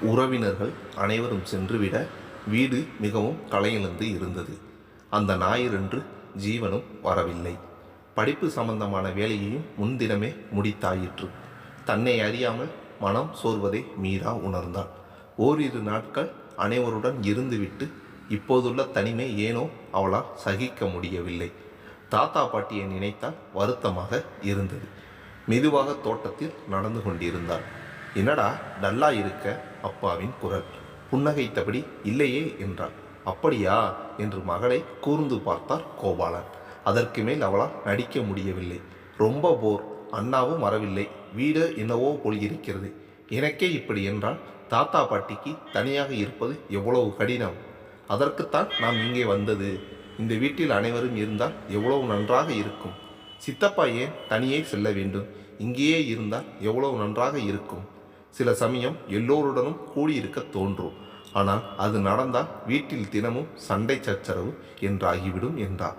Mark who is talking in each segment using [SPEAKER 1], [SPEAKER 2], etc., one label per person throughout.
[SPEAKER 1] உறவினர்கள் அனைவரும் சென்றுவிட வீடு மிகவும் கலையிழந்து இருந்தது. அந்த ஞாயிறன்று ஜீவனும் வரவில்லை. படிப்பு சம்பந்தமான வேலையையும் முன்தினமே முடித்தாயிற்று. தன்னை அறியாமல் மனம் சோர்வதை மீரா உணர்ந்தாள். ஓரிரு நாட்கள் அனைவருடன் இருந்துவிட்டு இப்போதுள்ள தனிமை ஏனோ அவளால் சகிக்க முடியவில்லை. தாத்தா பாட்டியை நினைத்தால் வருத்தமாக இருந்தது. மெதுவாக தோட்டத்தில் நடந்து கொண்டிருந்தாள். என்னடா டல்லா இருக்க? அப்பாவின் குரல். புன்னகைத்தபடி இல்லையே என்றாள். அப்படியா? என்று மகளை கூர்ந்து பார்த்தார் கோபாலன். அதற்கு மேல் அவளால் நடிக்க முடியவில்லை. ரொம்ப போர். அண்ணாவும் வரவில்லை. வீடு என்னவோ போல் இருக்கிறது எனக்கே இப்படி என்றால் தாத்தா பாட்டிக்கு தனியாக இருப்பது எவ்வளவு கடினம். அதற்குத்தான் நாம் இங்கே வந்தது. இந்த வீட்டில் அனைவரும் இருந்தால் எவ்வளவு நன்றாக இருக்கும். சித்தப்பா ஏன் தனியே செல்ல வேண்டும்? இங்கேயே இருந்தால் எவ்வளவு நன்றாக இருக்கும்? சில சமயம் எல்லோருடனும் கூடியிருக்க தோன்றும். ஆனால் அது நடந்தால் வீட்டில் தினமும் சண்டை சச்சரவு என்றாகிவிடும் என்றார்.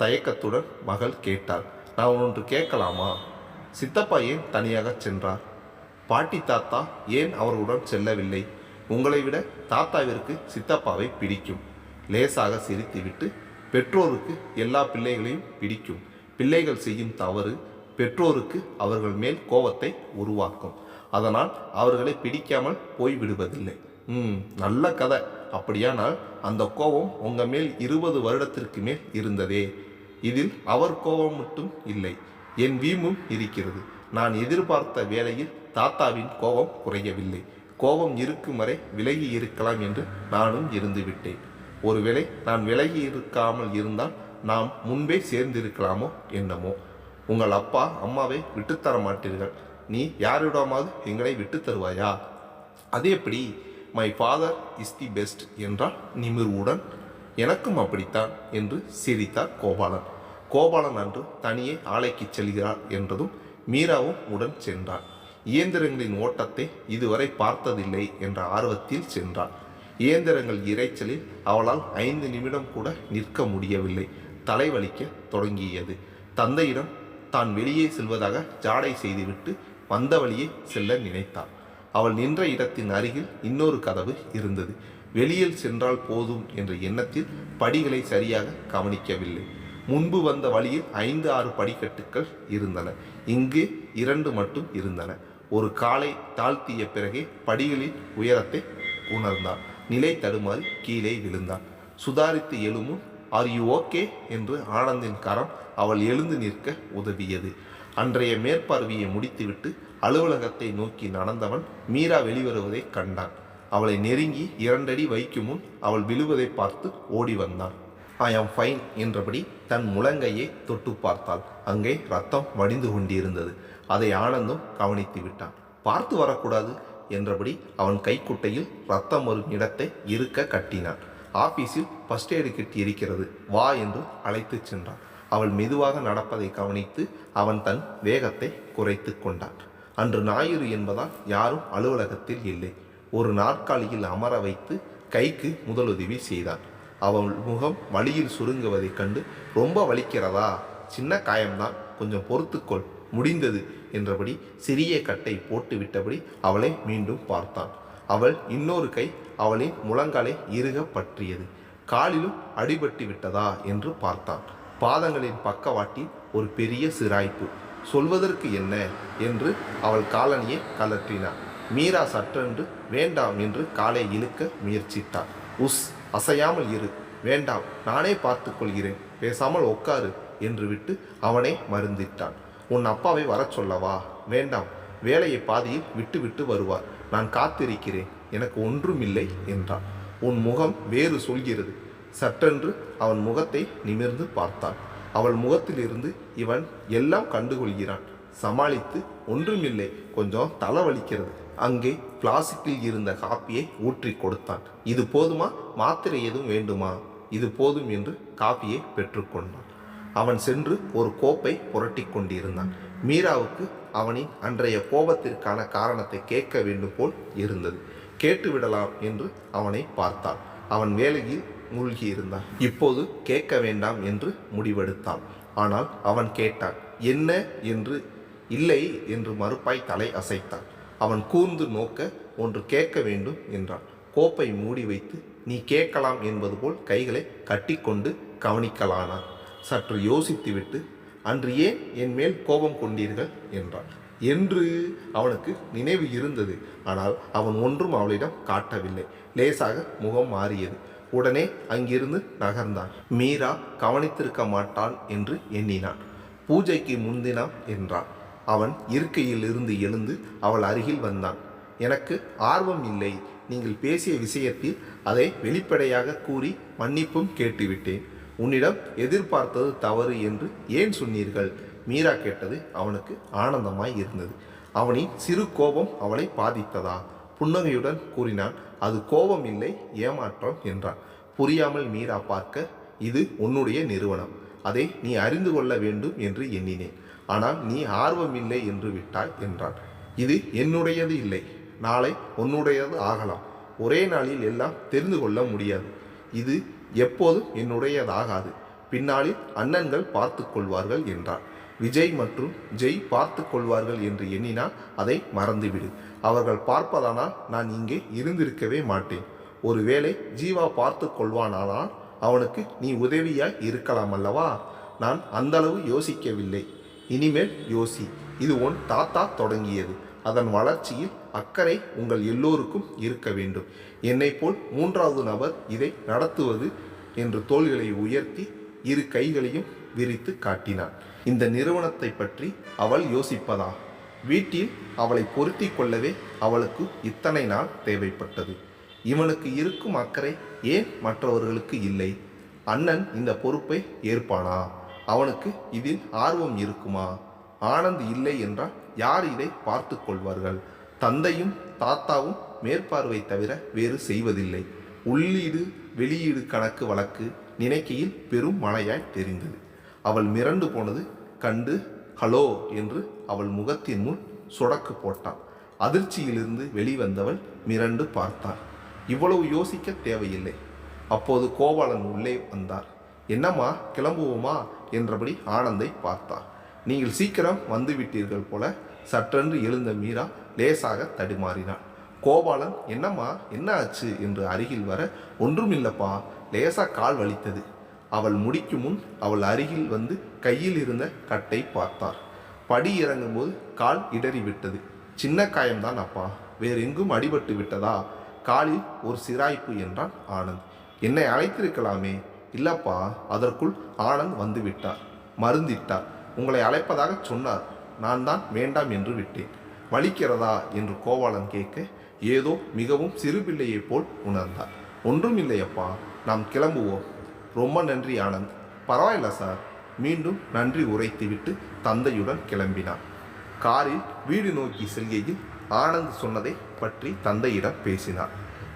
[SPEAKER 1] தயக்கத்துடன் மகள் கேட்டாள் நான் ஒன்று கேட்கலாமா? சித்தப்பா ஏன் தனியாக சென்றார். பாட்டி தாத்தா ஏன் அவர்களுடன் செல்லவில்லை? உங்களை விட தாத்தாவிற்கு சித்தப்பாவை பிடிக்கும். லேசாக சிரித்துவிட்டு பெற்றோருக்கு எல்லா பிள்ளைகளையும் பிடிக்கும். பிள்ளைகள் செய்யும் தவறு பெற்றோருக்கு அவர்கள் மேல் கோபத்தை உருவாக்கும். அதனால் அவர்களை பிடிக்காமல் போய்விடுவதில்லை. ம் நல்ல கதை. அப்படியானால் அந்த கோபம் உங்கள் மேல் இருபது வருடத்திற்கு மேல் இருந்ததே. இதில் அவர் கோபம் மட்டும் இல்லை என் வீமும் இருக்கிறது. நான் எதிர்பார்த்த வேளையில் தாத்தாவின் கோபம் குறையவில்லை. கோபம் இருக்கும் வரை விலகி இருக்கலாம் என்று நானும் இருந்துவிட்டேன் ஒருவேளை நான் விலகி இருக்காமல் இருந்தால் நாம் முன்பே சேர்ந்திருக்கலாமோ என்னமோ. உங்கள் அப்பா அம்மாவை விட்டுத்தர மாட்டீர்கள். நீ யாரிடமாவது எங்களை விட்டு தருவாயா? அது எப்படி? My father is the best என்றால் நிமிர்வுடன். எனக்கும் அப்படித்தான் என்று சிரித்தார் கோபாலன். கோபாலன் அன்று தனியே ஆலைக்கு செல்கிறார் என்றதும் மீராவும் உடன் சென்றார் இயந்திரங்களின் ஓட்டத்தை இதுவரை பார்த்ததில்லை என்ற ஆர்வத்தில் சென்றார் இயந்திரங்கள் இரைச்சலில் அவளால் ஐந்து நிமிடம் கூட நிற்க முடியவில்லை. தலைவலிக்க தொடங்கியது. தந்தையிடம் தான் வெளியே செல்வதாக ஜாடை செய்துவிட்டு வந்த வழியே செல்ல நினைத்தாள். அவள் நின்ற இடத்தின் அருகில் இன்னொரு கதவு இருந்தது. வெளியில் சென்றால் போதும் என்ற எண்ணத்தில் படிகளை சரியாக கவனிக்கவில்லை. முன்பு வந்த வழியில் ஐந்து ஆறு படிக்கட்டுகள் இருந்தன. இங்கு இரண்டு மட்டும் இருந்தன. ஒரு காலை தாழ்த்திய பிறகே படிகளின் உயரத்தை உணர்ந்தான் நிலை தடுமாறி கீழே விழுந்தான் சுதாரித்து எழுமுன் ஆர் யூ ஓகே என்று ஆனந்தின் கரம் அவள் எழுந்து நிற்க உதவியது. அன்றைய மேற்பார்வையை முடித்துவிட்டு அலுவலகத்தை நோக்கி நடந்தவன் மீரா வெளிவருவதை கண்டான். அவளை நெருங்கி இரண்டடி வைக்கும் முன் அவள் விழுவதை பார்த்து ஓடி வந்தான். ஐ ஆம் ஃபைன் என்றபடி தன் முழங்கையை தொட்டு பார்த்தாள். அங்கே ரத்தம் வடிந்து கொண்டிருந்தது. அதை ஆனந்தும் கவனித்து விட்டான். பார்த்து வரக்கூடாது என்றபடி அவன் கைக்குட்டையில் ரத்தம் வரும் இடத்தை இருக்க கட்டினான். ஆபீஸில் ஃபர்ஸ்ட் எய்டு கிட் இருக்கிறது. வா என்று அழைத்துச் சென்றான். அவள் மெதுவாக நடப்பதை கவனித்து அவன் தன் வேகத்தை குறைத்து கொண்டான். அன்று ஞாயிறு என்பதால் யாரும் அலுவலகத்தில் இல்லை. ஒரு நாற்காலியில் அமர வைத்து கைக்கு முதலுதவி செய்தான். அவள் முகம் வலியில் சுருங்குவதைக் கண்டு ரொம்ப வலிக்கிறதா? சின்ன காயம்தான். கொஞ்சம் பொறுத்துக்கொள். முடிந்தது என்றபடி சிறிய கட்டை போட்டு விட்டபடி அவளை மீண்டும் பார்த்தான். அவள் இன்னொரு கை அவளின் முழங்காலை இறுக பற்றியது காலிலும் அடிபட்டு விட்டதா என்று பார்த்தான். பாதங்களின் பக்கவாட்டில் ஒரு பெரிய சிராய்ப்பு. சொல்வதற்கு என்ன? என்று அவள் காலனியை கலற்றினான் மீரா சற்றென்று வேண்டாம் என்று காலை இழுக்க முயற்சித்தாள். உஸ் அசையாமல் இரு. வேண்டாம் நானே பார்த்து கொள்கிறேன். பேசாமல் உட்காரு என்று விட்டு அவனை மருந்திட்டான் உன் அப்பாவை வரச் சொல்லவா? வேண்டாம் வேலையை பாதியில் விட்டு விட்டு வருவார். நான் காத்திருக்கிறேன் எனக்கு ஒன்றுமில்லை என்றான். உன் முகம் வேறு சொல்கிறது. சட்டென்று அவன் முகத்தை நிமிர்ந்து பார்த்தான். அவள் முகத்திலிருந்து இவன் எல்லாம் கண்டுகொள்கிறான். சமாளித்து ஒன்றுமில்லை கொஞ்சம் தலைவலிக்கிறது. அங்கே பிளாஸ்டிக்கில் இருந்த காப்பியை ஊற்றி கொடுத்தான். இது போதுமா? மாத்திரை எதுவும் வேண்டுமா? இது போதும் என்று காப்பியை பெற்றுக்கொண்டான். அவன் சென்று ஒரு கோப்பை புரட்டி கொண்டிருந்தான். மீராவுக்கு அவனின் அன்றைய கோபத்திற்கான காரணத்தை கேட்க வேண்டும் போல் இருந்தது. கேட்டுவிடலாம் என்று அவனை பார்த்தான் அவன் வேலையில் மூழ்கி இருந்தான் இப்போது கேட்க வேண்டாம் என்று முடிவெடுத்தான் ஆனால் அவன் கேட்டான் என்ன என்று? இல்லை என்று மறுப்பாய் தலை அசைத்தான் அவன் கூர்ந்து நோக்க ஒன்று கேட்க வேண்டும் என்றான். கோப்பை மூடி வைத்து நீ கேட்கலாம் என்பது போல் கைகளை கட்டிக்கொண்டு கவனிக்கலானான். சற்று யோசித்துவிட்டு அன்று ஏன் என் மேல் கோபம் கொண்டீர்கள் என்றான். என்று அவனுக்கு நினைவு இருந்தது. ஆனால் அவன் ஒன்றும் அவளிடம் காட்டவில்லை. லேசாக முகம் மாறியது. உடனே அங்கிருந்து நகர்ந்தான். மீரா கவனித்திருக்க மாட்டாள் என்று எண்ணினான். பூஜைக்கு முன்தினம் என்றான். அவன் இருக்கையில் இருந்து எழுந்து அவள் அருகில் வந்தான். எனக்கு ஆர்வம் இல்லை. நீங்கள் பேசிய விஷயத்தில் அதை வெளிப்படையாக கூறி மன்னிப்பும் கேட்டுவிட்டேன். உன்னிடம் எதிர்பார்த்தது தவறு என்று ஏன் சொன்னீர்கள்? மீரா கேட்டது அவனுக்கு ஆனந்தமாய் இருந்தது. அவனின் சிறு கோபம் அவளை பாதித்ததா? புன்னகையுடன் கூறினான் அது கோபம் இல்லை ஏமாற்றம் என்றான். புரியாமல் மீரா பார்க்க இது உன்னுடைய நிறுவனம். அதை நீ அறிந்து கொள்ள வேண்டும் என்று எண்ணினேன். ஆனால் நீ ஆர்வம் இல்லை என்று விட்டாய் என்றான். இது என்னுடையது இல்லை. நாளை உன்னுடையது ஆகலாம். ஒரே நாளில் எல்லாம் தெரிந்து கொள்ள முடியாது. இது எப்போதும் என்னுடையதாகாது. பின்னாளில் அண்ணன்கள் பார்த்து கொள்வார்கள் என்றார் விஜய் மற்றும் ஜெய் பார்த்து கொள்வார்கள் என்று எண்ணினால் அதை மறந்துவிடு. அவர்கள் பார்ப்பதானால் நான் இங்கே இருந்திருக்கவே மாட்டேன். ஒருவேளை ஜீவா பார்த்து கொள்வானானால் அவனுக்கு நீ உதவியாய் இருக்கலாம் அல்லவா? நான் அந்தளவு யோசிக்கவில்லை. இனிமேல் யோசி. இது உன் தாத்தா தொடங்கியது. அதன் வளர்ச்சியில் அக்கறை உங்கள் எல்லோருக்கும் இருக்க வேண்டும். என்னை போல் மூன்றாவது நபர் இதை நடத்துவது என்று தோள்களை உயர்த்தி இரு கைகளையும் விரித்து காட்டினான். இந்த நிறுவனத்தை பற்றி அவள் யோசிப்பதா? வீட்டில் அவளை பொருத்தி கொள்ளவே அவளுக்கு இத்தனை நாள் தேவைப்பட்டது. இவனுக்கு இருக்கும் அக்கறை ஏன் மற்றவர்களுக்கு இல்லை? அண்ணன் இந்த பொறுப்பை ஏற்பானா? அவனுக்கு இதில் ஆர்வம் இருக்குமா? ஆனந்த் இல்லை என்றால் யார் இதை பார்த்து கொள்வார்கள்? தந்தையும் தாத்தாவும் மேற்பார்வை தவிர வேறு செய்வதில்லை. உள்ளீடு வெளியீடு கணக்கு வழக்கு நினைக்கையில் பெரும் மழையாய் தெரிந்தது. அவள் மிரண்டு போனது கண்டு ஹலோ என்று அவள் முகத்தின் முன் சொடக்கு போட்டான். அதிர்ச்சியிலிருந்து வெளிவந்தவள் மிரண்டு பார்த்தாள். இவ்வளவு யோசிக்க தேவையில்லை. அப்போது கோபாலன் உள்ளே வந்தார். என்னம்மா கிளம்புவோமா? என்றபடி ஆனந்தை பார்த்தார் நீங்கள் சீக்கிரம் வந்துவிட்டீர்கள் போல சற்றென்று எழுந்த மீரா லேசாக தடுமாறினாள். கோபாலன் என்னம்மா என்ன ஆச்சு என்று அருகில் வர ஒன்றுமில்லப்பா லேசா கால் வலித்தது. அவள் முடிக்கும் முன் அவள் அருகில் வந்து கையில் இருந்த கட்டை பார்த்தார். படி இறங்கும்போது கால் இடறி விட்டது. சின்ன காயம்தான் அப்பா வேறெங்கும் அடிபட்டு விட்டதா? காலில் ஒரு சிராய்ப்பு என்றான் ஆனந்த். என்னை அழைத்திருக்கலாமே இல்லப்பா. அதற்குள் ஆனந்த் வந்துவிட்டார் மருந்திட்டார். உங்களை அழைப்பதாக சொன்னார். நான் தான் வேண்டாம் என்று விட்டேன். வலிக்கிறதா என்று கோவாளன் கேட்க ஏதோ மிகவும் சிறுபிள்ளையைப் போல் உணர்ந்தார். ஒன்றுமில்லையப்பா நாம் கிளம்புவோம். ரொம்ப நன்றி ஆனந்த். பரவாயில்ல சார். மீண்டும் நன்றி உரைத்துவிட்டு தந்தையுடன் கிளம்பினார் காரில் வீடு நோக்கி செல்கையில் ஆனந்த் சொன்னதை பற்றி தந்தையிடம் பேசினார்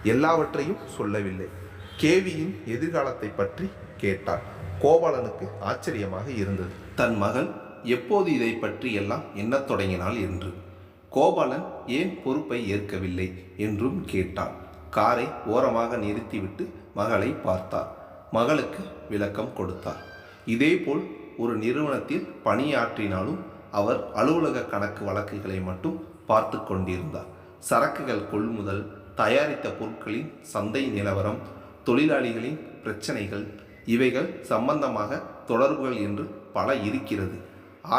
[SPEAKER 1] எல்லாவற்றையும் சொல்லவில்லை. கேவியின் எதிர்காலத்தை பற்றி கேட்டார் கோபாலனுக்கு ஆச்சரியமாக இருந்தது. தன் மகள் எப்போது இதை பற்றி எல்லாம் எண்ணத் தொடங்கினாள்? என்று. கோபாலன் ஏன் பொறுப்பை ஏற்கவில்லை என்றும் கேட்டான். காரை ஓரமாக நிறுத்திவிட்டு மகளை பார்த்தார். மகளுக்கு விளக்கம் கொடுத்தார். இதேபோல் ஒரு நிறுவனத்தில் பணியாற்றினாலும் அவர் அலுவலக கணக்கு வழக்குகளை மட்டும் பார்த்து கொண்டிருந்தார். சரக்குகள் கொள்முதல் தயாரித்த பொருட்களின் சந்தை நிலவரம் தொழிலாளிகளின் பிரச்சனைகள் இவைகள் சம்பந்தமாக தொடர்புகள் என்று பல இருக்கிறது.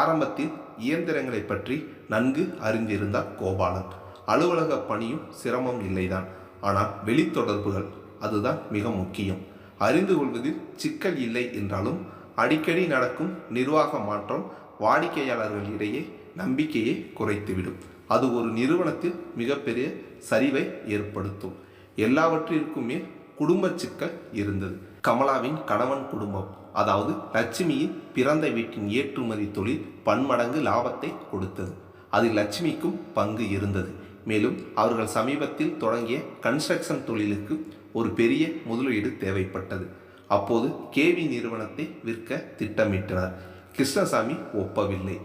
[SPEAKER 1] ஆரம்பத்தில் இயந்திரங்களை பற்றி நன்கு அறிந்திருந்தார் கோபாலன். அலுவலக பணியும் சிரமம் இல்லைதான். ஆனால் வெளித்தொடர்புகள் அதுதான் மிக முக்கியம். அறிந்து கொள்வதில் சிக்கல் இல்லை என்றாலும் அடிக்கடி நடக்கும் நிர்வாக மாற்றம் வாடிக்கையாளர்களிடையே நம்பிக்கையை குறைத்துவிடும். அது ஒரு நிறுவனத்தில் மிகப்பெரிய சரிவை ஏற்படுத்தும். எல்லாவற்றிற்குமே குடும்ப சிக்கல் இருந்தது. கமலாவின் கணவன் குடும்பம் அதாவது லட்சுமியின் பிறந்த வீட்டின் ஏற்றுமதி தொழில் பன்மடங்கு லாபத்தை கொடுத்தது. அதில் லட்சுமிக்கும் பங்கு இருந்தது. மேலும் அவர்கள் சமீபத்தில் தொடங்கிய கன்ஸ்ட்ரக்ஷன் தொழிலுக்கு ஒரு பெரிய முதலீடு தேவைப்பட்டது. அப்போது கேவி நிறுவனத்தை விற்க திட்டமிட்டனர். கிருஷ்ணசாமி ஒப்பவில்லை.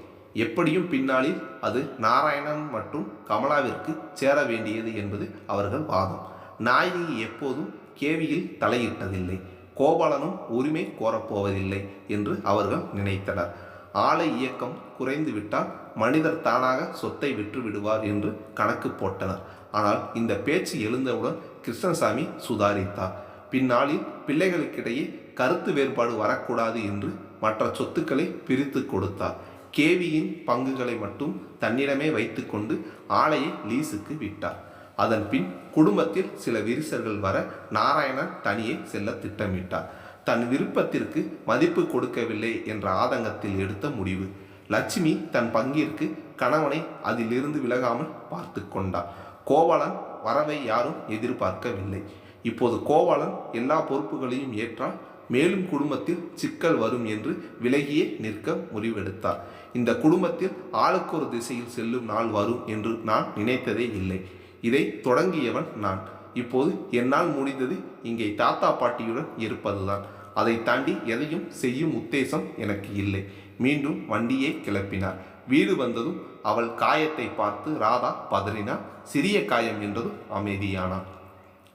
[SPEAKER 1] எப்படியும் பின்னாளில் அது நாராயணன் மற்றும் கமலாவிற்கு சேர வேண்டியது என்பது அவர்கள் வாதம். நாயகி எப்போதும் கேவியில் தலையிட்டதில்லை. கோபாலனும் உரிமை கோரப்போவதில்லை என்று அவர்கள் நினைத்தனர். ஆலை இயக்கம் குறைந்து விட்டால் மனிதர் தானாக சொத்தை விற்று விடுவார் என்று கணக்கு போட்டனர். ஆனால் இந்த பேச்சு எழுந்தவுடன் கிருஷ்ணசாமி சுதாரித்தார். பின்னாளில் பிள்ளைகளுக்கிடையே கருத்து வேறுபாடு வரக்கூடாது என்று மற்ற சொத்துக்களை பிரித்து கொடுத்தார். கேவியின் பங்குகளை மட்டும் தன்னிடமே வைத்துக்கொண்டு ஆலையை லீஸுக்கு விட்டார். அதன் பின் குடும்பத்தில் சில விரிசல்கள் வர நாராயணன் தனியே செல்ல திட்டமிட்டார். தன் விருப்பத்திற்கு மதிப்பு கொடுக்கவில்லை என்ற ஆதங்கத்தில் எடுத்த முடிவு. லட்சுமி தன் பங்கிற்கு கணவனை அதிலிருந்து விலகாமல் பார்த்து கொண்டார் கோவலன் வரவை யாரும் எதிர்பார்க்கவில்லை. இப்போது கோவலன் எல்லா பொறுப்புகளையும் ஏற்றால் மேலும் குடும்பத்தில் சிக்கல் வரும் என்று விலகியே நிற்க முடிவெடுத்தார் இந்த குடும்பத்தில் ஆளுக்கு ஒரு திசையில் செல்லும் நாள் வரும் என்று நான் நினைத்ததே இல்லை. இதை தொடங்கியவன் நான். இப்போது என்னால் முடிந்தது இங்கே தாத்தா பாட்டியுடன் இருப்பதுதான். அதை தாண்டி எதையும் செய்யும் உத்தேசம் எனக்கு இல்லை. மீண்டும் வண்டியை கிளப்பினார். வீடு வந்ததும் அவள் காயத்தை பார்த்து ராதா பதறினார் சிறிய காயம் என்றதும் அமைதியானார்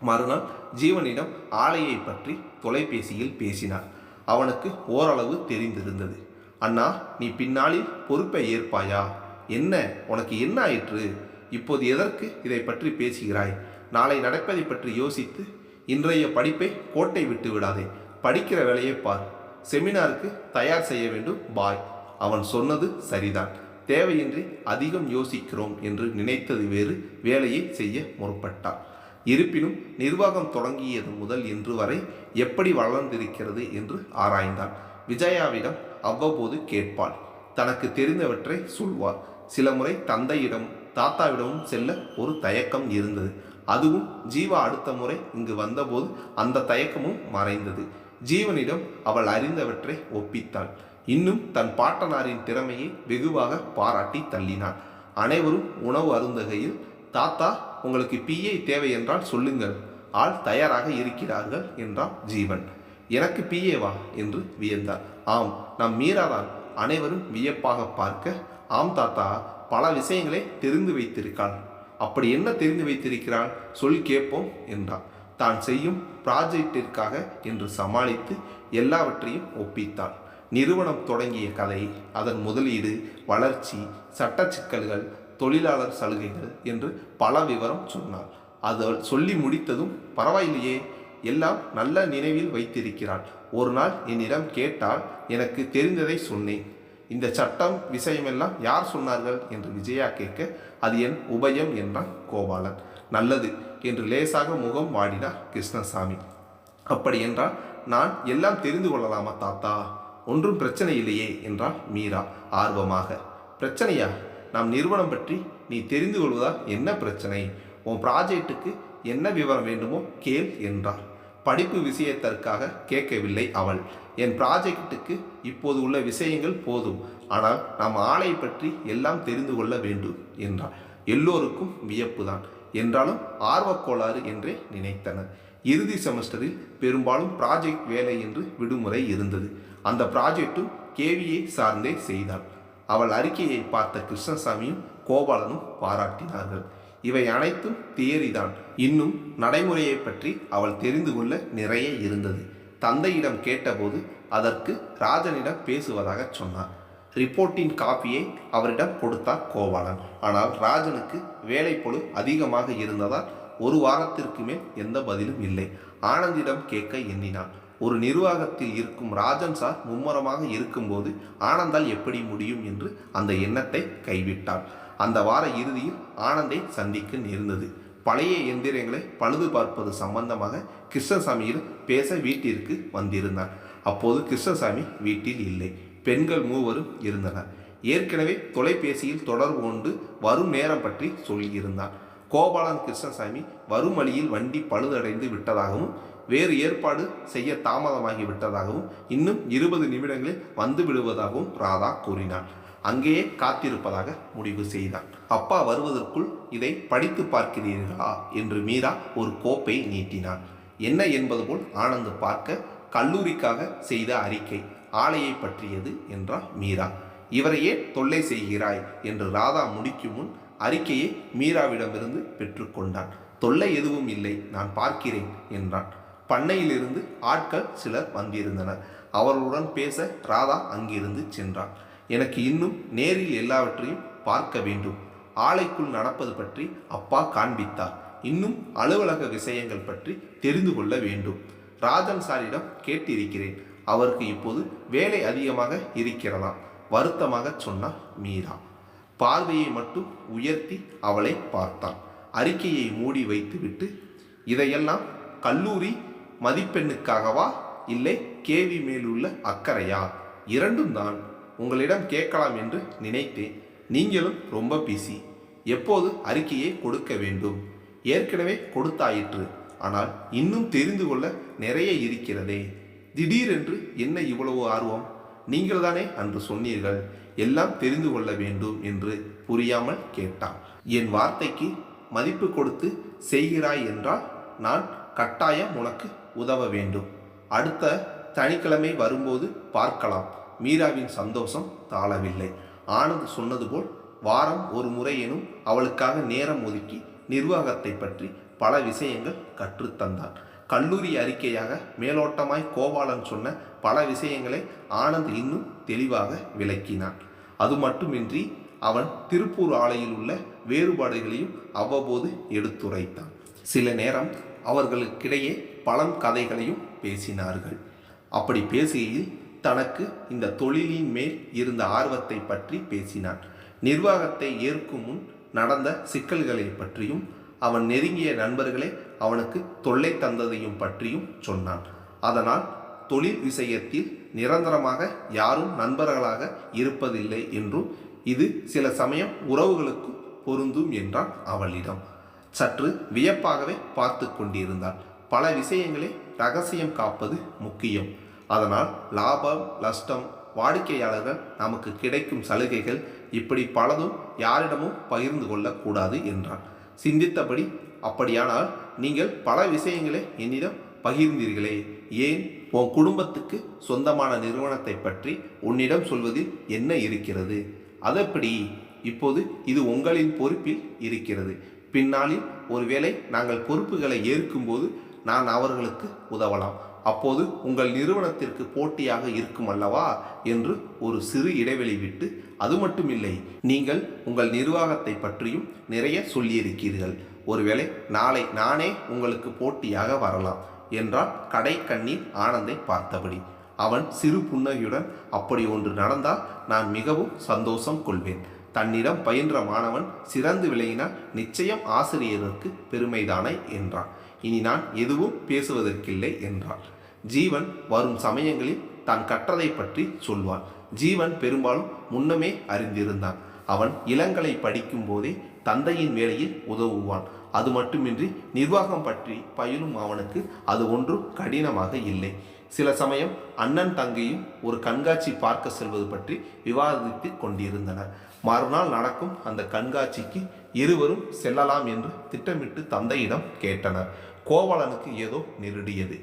[SPEAKER 1] மறுநாள் ஜீவனிடம் ஆலையை பற்றி தொலைபேசியில் பேசினார் அவனுக்கு ஓரளவு தெரிந்திருந்தது. அண்ணா நீ பின்னாளில் பொறுப்பை ஏற்பாயா? என்ன? உனக்கு என்ன ஆயிற்று? இப்போது எதற்கு இதை பற்றி பேசுகிறாய்? நாளை நடப்பதை பற்றி யோசித்து இன்றைய படிப்பை கோட்டை விட்டு விடாதே. படிக்கிற வேலையை பார். செமினாருக்கு தயார் செய்ய வேண்டும். பாய். அவன் சொன்னது சரிதான். தேவையின்றி அதிகம் யோசிக்கிறோம் என்று நினைத்தது வேறு. வேலையை செய்ய முற்பட்டார் இருப்பினும் நிர்வாகம் தொடங்கியது முதல் இன்று வரை எப்படி வளர்ந்திருக்கிறது என்று ஆராய்ந்தான். விஜயாவிடம் அவ்வப்போது கேட்பாள். தனக்கு தெரிந்தவற்றை சொல்வார் சில முறை தந்தையிடம் தாத்தாவிடமும் செல்ல ஒரு தயக்கம் இருந்தது. அதுவும் ஜீவா அடுத்த முறை இங்கு வந்தபோது அந்த தயக்கமும் மறைந்தது. ஜீவனிடம் அவள் அறிந்தவற்றை ஒப்பித்தாள். இன்னும் தன் பாட்டனாரின் திறமையை வெகுவாக பாராட்டி தள்ளினாள். அனைவரும் உணவு அருந்தகையில் தாத்தா உங்களுக்கு பிஏ தேவை என்றால் சொல்லுங்கள். ஆள் தயாராக இருக்கிறார்கள் என்றான் ஜீவன். எனக்கு பிஏவா என்று வியந்தார் ஆம் நம் மீராதான் அனைவரும் வியப்பாக பார்க்க ஆம் தாத்தா பல விஷயங்களை தெரிந்து வைத்திருக்காள். அப்படி என்ன தெரிந்து வைத்திருக்கிறாள்? சொல் கேட்போம் என்றான் தான் செய்யும் ப்ராஜெக்டிற்காக என்று சமாளித்து எல்லாவற்றையும் ஒப்பித்தான் நிறுவனம் தொடங்கிய கதை அதன் முதலீடு வளர்ச்சி சட்ட சிக்கல்கள் தொழிலாளர் சலுகைகள் என்று பல விவரம் சொன்னாள். அது சொல்லி முடித்ததும் பரவாயில்லையே எல்லாம் நல்ல நினைவில் வைத்திருக்கிறாள். ஒரு நாள் என்னிடம் கேட்டால் எனக்கு தெரிந்ததை சொன்னேன். இந்த சட்டம் விஷயமெல்லாம் யார் சொன்னார்கள் என்று விஜயா கேட்க அது என் உபயம் என்றான் கோபாலன். நல்லது என்று லேசாக முகம் வாடினார் கிருஷ்ணசாமி. அப்படி என்றால் நான் எல்லாம் தெரிந்து கொள்ளலாமா தாத்தா? ஒன்றும் பிரச்சனை இல்லையே என்றாள் மீரா ஆர்வமாக. பிரச்சனையா? நம் நிறுவனம் பற்றி நீ தெரிந்து கொள்வதா என்ன பிரச்சனை? உன் ப்ராஜெக்ட்டுக்கு என்ன விவரம் வேண்டுமோ கேள் என்றார். படிப்பு விஷயத்திற்காக கேட்கவில்லை அவள். என் ப்ராஜெக்ட்டுக்கு இப்போது உள்ள விஷயங்கள் போதும். ஆனால் நாம் ஆளை பற்றி எல்லாம் தெரிந்து கொள்ள வேண்டும் என்றாள். எல்லோருக்கும் வியப்புதான். என்றாலும் ஆர்வக்கோளாறு என்றே நினைத்தனர் இறுதி செமஸ்டரில் பெரும்பாலும் ப்ராஜெக்ட் வேலை என்று விடுமுறை இருந்தது. அந்த ப்ராஜெக்டும் கேவியை சார்ந்தே செய்தாள். அவள் அறிக்கையை பார்த்த கிருஷ்ணசாமியும் கோபாலனும் பாராட்டினார்கள். இவை அனைத்தும் தியரிதான் இன்னும் நடைமுறையை பற்றி அவள் தெரிந்து கொள்ள நிறைய இருந்தது. தந்தையிடம் கேட்டபோது அதற்கு ராஜனிடம் பேசுவதாக சொன்னார். ரிப்போர்ட்டின் காப்பியை அவரிடம் கொடுத்தார் கோபாலன். ஆனால் ராஜனுக்கு வேலைப்பொழு அதிகமாக இருந்ததால் ஒரு வாரத்திற்கு மேல் எந்த பதிலும் இல்லை. ஆனந்திடம் கேட்க எண்ணினான். ஒரு நிர்வாகத்தில் இருக்கும் ராஜன் சார் மும்முரமாக இருக்கும்போது ஆனந்தால் எப்படி முடியும் என்று அந்த எண்ணத்தை கைவிட்டான் அந்த வார இறுதியில் ஆனந்தை சந்திக்க நேர்ந்தது. பழைய எந்திரங்களை பழுது பார்ப்பது சம்பந்தமாக கிருஷ்ணசாமியில் பேச வீட்டிற்கு வந்திருந்தார். அப்போது கிருஷ்ணசாமி வீட்டில் இல்லை. பெண்கள் மூவரும் இருந்தனர். ஏற்கனவே தொலைபேசியில் தொடர்பு கொண்டு வரும் நேரம் பற்றி சொல்லியிருந்தார். கோபாலன் கிருஷ்ணசாமி வரும் வழியில் வண்டி பழுதடைந்து விட்டதாகவும் வேறு ஏற்பாடு செய்ய தாமதமாகி விட்டதாகவும் இன்னும் இருபது நிமிடங்களில் வந்து விடுவதாகவும் ராதா கூறினார் அங்கேயே காத்திருப்பதாக முடிவு செய்தான். அப்பா வருவதற்குள் இதை படித்து பார்க்கிறீர்களா? என்று மீரா ஒரு கோப்பை நீட்டினான். என்ன என்பது போல் ஆனந்த் பார்க்க கல்லூரிக்காக செய்த அறிக்கை. ஆலையை பற்றியது என்றார் மீரா. இவரையே தொல்லை செய்கிறாய் என்று ராதா முடிக்கும் முன் அறிக்கையை மீராவிடமிருந்து பெற்றுக்கொண்டான் தொல்லை எதுவும் இல்லை நான் பார்க்கிறேன் என்றான். பண்ணையிலிருந்து ஆட்கள் சிலர் வந்திருந்தனர். அவர்களுடன் பேச ராதா அங்கிருந்து சென்றான். எனக்கு இன்னும் நேரில் எல்லாவற்றையும் பார்க்க வேண்டும். ஆலைக்குள் நடப்பது பற்றி அப்பா காண்பித்தார். இன்னும் அலுவலக விஷயங்கள் பற்றி தெரிந்து கொள்ள வேண்டும். ராஜன் சாரிடம் கேட்டிருக்கிறேன். அவருக்கு இப்போது வேலை அதிகமாக இருக்கிறதாம். வருத்தமாக சொன்னார் மீரா. பார்வையை மட்டும் உயர்த்தி அவளை பார்த்தான் அறிக்கையை மூடி வைத்துவிட்டு இதையெல்லாம் கல்லூரி மதிப்பெண்ணுக்காகவா? இல்லை கேவி மேலுள்ள அக்கறையா? இரண்டும் தான் உங்களிடம் கேட்கலாம் என்று நினைத்தேன். நீங்களும் ரொம்ப பிஸி எப்போது அறிக்கையை கொடுக்க வேண்டும்? ஏற்கனவே கொடுத்தாயிற்று. ஆனால் இன்னும் தெரிந்து கொள்ள நிறைய இருக்கிறதே. திடீரென்று என்ன இவ்வளவு ஆர்வம்? நீங்கள் தானே அன்று சொன்னீர்கள். எல்லாம் தெரிந்து கொள்ள வேண்டும் என்று புரியாமல் கேட்டான். என் வார்த்தைக்கு மதிப்பு கொடுத்து செய்கிறாய் என்றால் நான் கட்டாயம் உனக்கு உதவ வேண்டும். அடுத்த சனிக்கிழமை வரும்போது பார்க்கலாம். மீராவின் சந்தோஷம் தாழவில்லை. ஆனந்த் சொன்னது போல் வாரம் ஒரு முறையேனும் அவளுக்காக நேரம் ஒதுக்கி நிர்வாகத்தை பற்றி பல விஷயங்கள் கற்றுத்தந்தான் கல்லூரி அறிக்கையாக மேலோட்டமாய் கோபாலன் சொன்ன பல விஷயங்களை ஆனந்த் இன்னும் தெளிவாக விளக்கினான். அது மட்டுமின்றி அவன் திருப்பூர் ஆலையில் உள்ள வேறுபாடுகளையும் அவ்வப்போது எடுத்துரைத்தான். சில நேரம் அவர்களுக்கிடையே பழம் கதைகளையும் பேசினார்கள். அப்படி பேசுகையில் தனக்கு இந்த தொழிலின் மேல் இருந்த ஆர்வத்தை பற்றி பேசினான். நிர்வாகத்தை ஏற்கும் முன் நடந்த சிக்கல்களை பற்றியும் அவன் நெருங்கிய நண்பர்களே அவனுக்கு தொல்லை தந்ததையும் பற்றியும் சொன்னான். அதனால் தொழில் விஷயத்தில் நிரந்தரமாக யாரும் நண்பர்களாக இருப்பதில்லை என்றும் இது சில சமயம் உறவுகளுக்கு பொருந்தும் என்றான் அவளிடம். சற்று வியப்பாகவே பார்த்து கொண்டிருந்தாள். பல விஷயங்களை ரகசியம் காப்பது முக்கியம். அதனால் லாபம் நஷ்டம் வாடிக்கையாளர்கள் நமக்கு கிடைக்கும் சலுகைகள் இப்படி பலதும் யாரிடமும் பகிர்ந்து கொள்ளக்கூடாது என்றான். சிந்தித்தபடி அப்படியானால் நீங்கள் பல விஷயங்களை என்னிடம் பகிர்ந்தீர்களே. ஏன்? உன் குடும்பத்துக்கு சொந்தமான நிறுவனத்தை பற்றி உன்னிடம் சொல்வதில் என்ன இருக்கிறது? அதப்படி? இப்போது இது உங்களின் பொறுப்பில் இருக்கிறது. பின்னாளில் ஒருவேளை நாங்கள் பொறுப்புகளை ஏற்கும்போது நான் அவர்களுக்கு உதவலாம். அப்போது உங்கள் நிறுவனத்திற்கு போட்டியாக இருக்கும் அல்லவா? என்று ஒரு சிறு இடைவெளி விட்டு அது மட்டுமில்லை நீங்கள் உங்கள் நிர்வாகத்தை பற்றியும் நிறைய சொல்லியிருக்கிறீர்கள். ஒருவேளை நாளை நானே உங்களுக்கு போட்டியாக வரலாம் என்றால் கடை கண்ணீர் ஆனந்தை பார்த்தபடி. அவன் சிறு புன்னகையுடன் அப்படி ஒன்று நடந்தால் நான் மிகவும் சந்தோஷம் கொள்வேன். தன்னிடம் பயின்ற மாணவன் சிறந்து விளங்கினால் நிச்சயம் ஆசிரியருக்கு பெருமைதானே? என்றான். இனி நான் எதுவும் பேசுவதற்கில்லை என்றான் ஜீவன் வரும் சமயங்களில் தான் கற்றதை பற்றி சொல்வான். ஜீவன் பெரும்பாலும் முன்னமே அறிந்திருந்தான். அவன் இளங்கலை படிக்கும் போதே தந்தையின் வேலையில் உதவுவான். அது மட்டுமின்றி நிர்வாகம் பற்றி பயிலும் அவனுக்கு அது ஒன்றும் கடினமாக இல்லை. சில சமயம் அண்ணன் தங்கையும் ஒரு கண்காட்சி பார்க்க செல்வது பற்றி விவாதித்து கொண்டிருந்தனர். மறுநாள் நடக்கும் அந்த கண்காட்சிக்கு இருவரும் செல்லலாம் என்று திட்டமிட்டு தந்தையிடம் கேட்டனர். கோவலனுக்கு ஏதோ நெருடியது.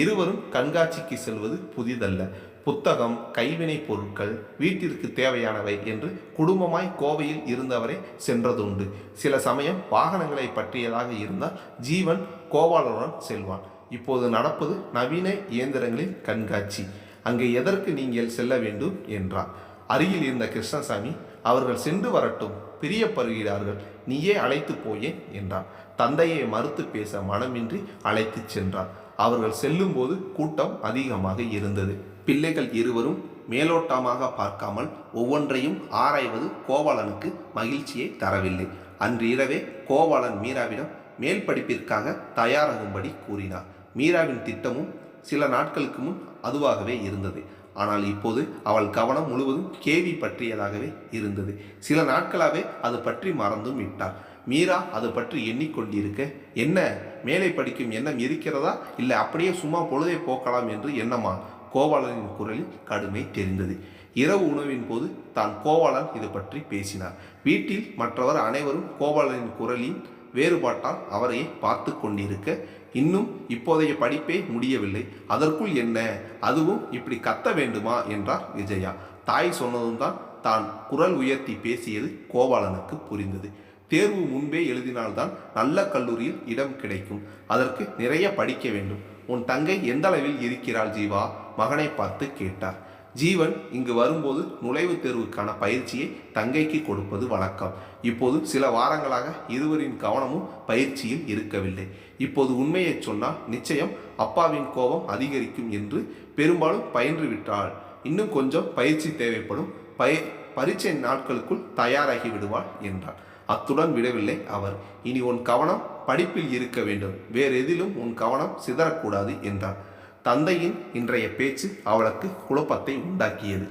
[SPEAKER 1] இருவரும் கண்காட்சிக்கு செல்வது புதிதல்ல. புத்தகம் கைவினை பொருட்கள் வீட்டிற்கு தேவையானவை என்று குடும்பமாய் கோவையில் இருந்தவரை சென்றதுண்டு. சில சமயம் வாகனங்களை பற்றியதாக இருந்தால் ஜீவன் கோபாலனுடன் செல்வான். இப்போது நடப்பது நவீன இயந்திரங்களின் கண்காட்சி. அங்கே எதற்கு நீங்கள் செல்ல வேண்டும்? என்றார் அருகில் இருந்த கிருஷ்ணசாமி அவர்கள் சென்று வரட்டும் பிரியப்படுகிறார்கள் நீயே அழைத்து போயே என்றார் தந்தையை மறுத்து பேச மனமின்றி அழைத்துச் சென்றார் அவர்கள் செல்லும்போது கூட்டம் அதிகமாக இருந்தது. பிள்ளைகள் இருவரும் மேலோட்டமாக பார்க்காமல் ஒவ்வொன்றையும் ஆராய்வது கோபாலனுக்கு மகிழ்ச்சியை தரவில்லை. அன்று இரவே கோபாலன் மீராவிடம் மேல் படிப்பிற்காக தயாராகும்படி கூறினார். மீராவின் திட்டமும் சில நாட்களுக்கு முன் அதுவாகவே இருந்தது. ஆனால் இப்போது அவள் கவனம் முழுவதும் கேவி பற்றியதாகவே இருந்தது. சில நாட்களாகவே அது பற்றி மறந்தும் விட்டாள் மீரா அது பற்றி எண்ணிக்கொண்டிருக்க. என்ன? மேலே படிக்கும் எண்ணம் இருக்கிறதா? இல்லை அப்படியே சும்மா பொழுதை போக்கலாம் என்று எண்ணமா? கோவாளனின் குரலில் கடுமை தெரிந்தது. இரவு உணவின் போது தான் கோவாளன் இது பற்றி பேசினார். வீட்டில் மற்றவர் அனைவரும் கோவாளனின் குரலின் வேறுபாட்டால் அவரையே பார்த்து கொண்டிருக்க. இன்னும் இப்போதைய படிப்பே முடியவில்லை. அதற்குள் என்ன? அதுவும் இப்படி கத்த வேண்டுமா? என்றார் விஜயா. தாய் சொன்னதும் தான் தான் குரல் உயர்த்தி பேசியது கோபாலனுக்கு புரிந்தது. தேர்வு முன்பே எழுதினால்தான் நல்ல கல்லூரியில் இடம் கிடைக்கும். அதற்கு நிறைய படிக்க வேண்டும். உன் தங்கை எந்த அளவில் இருக்கிறாள் ஜீவா? மகனை பார்த்து கேட்டார். ஜீவன் இங்கு வரும்போது நுழைவுத் தேர்வுக்கான பயிற்சியை தங்கைக்கு கொடுப்பது வழக்கம். இப்போது சில வாரங்களாக இருவரின் கவனமும் பயிற்சியில் இருக்கவில்லை. இப்போது உண்மையை சொன்னால் நிச்சயம் அப்பாவின் கோபம் அதிகரிக்கும் என்று பெரும்பாலும் பயின்று விட்டாள் இன்னும் கொஞ்சம் பயிற்சி தேவைப்படும். பய பரீட்சை நாட்களுக்குள் தயாராகி விடுவாள் என்றார் அத்துடன் விடவில்லை அவர். இனி உன் கவனம் படிப்பில் இருக்க வேண்டும். வேறு எதிலும் உன் கவனம் சிதறக்கூடாது என்றார் தந்தையின் இன்றைய பேச்சு அவளுக்கு குழப்பத்தை உண்டாக்கியது.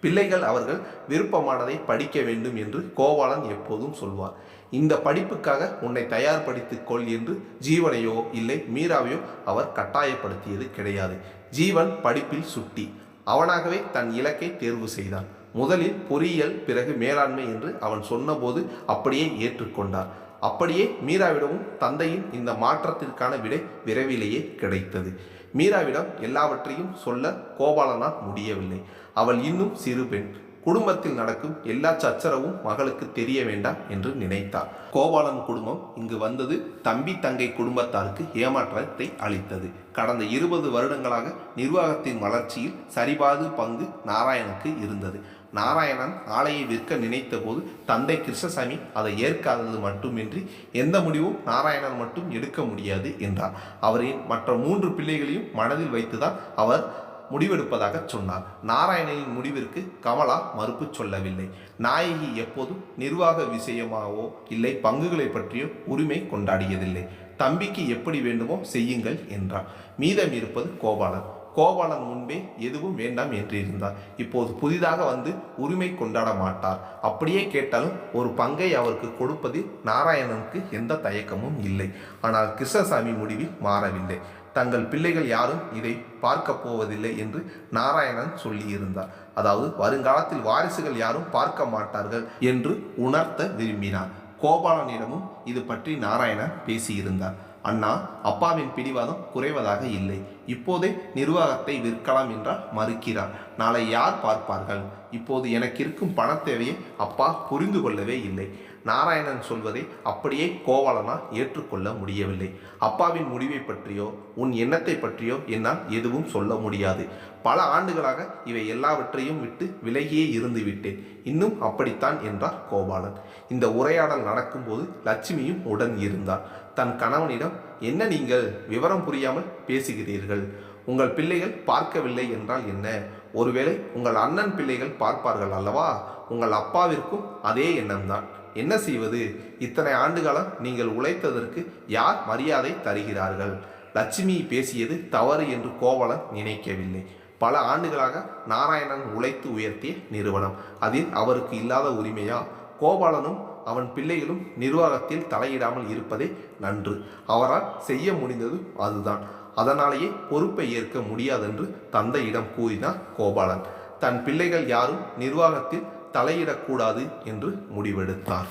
[SPEAKER 1] பிள்ளைகள் அவர்கள் விருப்பமானதை படிக்க வேண்டும் என்று கோபாலன் எப்போதும் சொல்வார். இந்த படிப்புக்காக உன்னை தயார்படுத்திக் கொள் என்று ஜீவனையோ இல்லை மீராவையோ அவர் கட்டாயப்படுத்தியது கிடையாது. ஜீவன் படிப்பில் சுட்டி. அவனாகவே தன் இலக்கை தேர்வு செய்தான். முதலில் பொறியியல் பிறகு மேலாண்மை என்று அவன் சொன்னபோது அப்படியே ஏற்றுக்கொண்டார். அப்படியே மீராவிடமும் தந்தையின் இந்த மாற்றத்திற்கான விடை விரைவிலேயே கிடைத்தது. மீராவிடம் எல்லாவற்றையும் சொல்ல கோபாலனால் முடியவில்லை. அவள் இன்னும் சிறு பெண். குடும்பத்தில் நடக்கும் எல்லா சச்சரவும் மகளுக்கு தெரிய வேண்டாம் என்று நினைத்தார் கோபாலன் குடும்பம் இங்கு வந்தது தம்பி தங்கை குடும்பத்தாருக்கு ஏமாற்றத்தை அளித்தது. கடந்த இருபது வருடங்களாக நிர்வாகத்தின் வளர்ச்சியில் சரிபாது பங்கு நாராயணுக்கு இருந்தது. நாராயணன் ஆலையை விற்க நினைத்த போது தந்தை கிருஷ்ணசாமி அதை ஏற்காதது மட்டுமின்றி எந்த முடிவும் நாராயணன் மட்டும் எடுக்க முடியாது என்றார். அவரின் மற்ற மூன்று பிள்ளைகளையும் மனதில் வைத்துதான் அவர் முடிவெடுப்பதாக சொன்னார். நாராயணனின் முடிவிற்கு கமலா மறுப்பு சொல்லவில்லை. நாயகி எப்போதும் நிர்வாக விஷயமாகவோ இல்லை பங்குகளை பற்றியோ உரிமை கொண்டாடியதில்லை. தம்பிக்கு எப்படி வேண்டுமோ செய்யுங்கள் என்றார். மீதம் இருப்பது கோபாலன். கோபாலன் முன்பே எதுவும் வேண்டாம் என்றிருந்தார் இப்போது புதிதாக வந்து உரிமை கொண்டாட மாட்டார். அப்படியே கேட்டாலும் ஒரு பங்கை அவருக்கு கொடுப்பதில் நாராயணனுக்கு எந்த தயக்கமும் இல்லை. ஆனால் கிருஷ்ணசாமி முடிவில் மாறவில்லை. தங்கள் பிள்ளைகள் யாரும் இதை பார்க்க போவதில்லை என்று நாராயணன் சொல்லியிருந்தார். அதாவது வருங்காலத்தில் வாரிசுகள் யாரும் பார்க்க மாட்டார்கள் என்று உணர்த்த விரும்பினார். கோபாலனிடமும் இது பற்றி நாராயணன் பேசியிருந்தார். அண்ணா அப்பாவின் பிடிவாதம் குறைவதாக இல்லை. இப்போதே நிர்வாகத்தை விற்கலாம் என்றால் மறுக்கிறார். நாளை யார் பார்ப்பார்கள்? இப்போது எனக்கு இருக்கும் பணத் தேவையை அப்பா புரிந்து கொள்ளவே இல்லை. நாராயணன் சொல்வதை அப்படியே கோவலனா ஏற்றுக்கொள்ள முடியவில்லை. அப்பாவின் முடிவை பற்றியோ உன் எண்ணத்தை பற்றியோ என்னால் எதுவும் சொல்ல முடியாது. பல ஆண்டுகளாக இவை எல்லாவற்றையும் விட்டு விலகியே இருந்து விட்டேன் இன்னும் அப்படித்தான் என்றார் கோபாலன். இந்த உரையாடல் நடக்கும்போது லட்சுமியும் உடன் இருந்தார். தன் கணவனிடம் என்ன நீங்கள் விவரம் புரியாமல் பேசுகிறீர்கள்? உங்கள் பிள்ளைகள் பார்க்கவில்லை என்றால் என்ன? ஒருவேளை உங்கள் அண்ணன் பிள்ளைகள் பார்ப்பார்கள் அல்லவா? உங்கள் அப்பாவிற்கும் அதே எண்ணம்தான். என்ன செய்வது? இத்தனை ஆண்டுகாலம் நீங்கள் உழைத்ததற்கு யார் மரியாதை தருகிறார்கள்? லட்சுமி பேசியது தவறு என்று கோவலன் நினைக்கவில்லை. பல ஆண்டுகளாக நாராயணன் உழைத்து உயர்த்திய நிறுவனம். அதில் அவருக்கு இல்லாத உரிமையா? கோபாலனும் அவன் பிள்ளைகளும் நிர்வாகத்தில் தலையிடாமல் இருப்பதே நன்று. அவரால் செய்ய முடிந்தது அதுதான். அதனாலேயே பொறுப்பை ஏற்க முடியாதென்று தந்தையிடம் கூறினார் கோபாலன். தன் பிள்ளைகள் யாரும் நிர்வாகத்தில் தலையிடக்கூடாது என்று முடிவெடுத்தார்.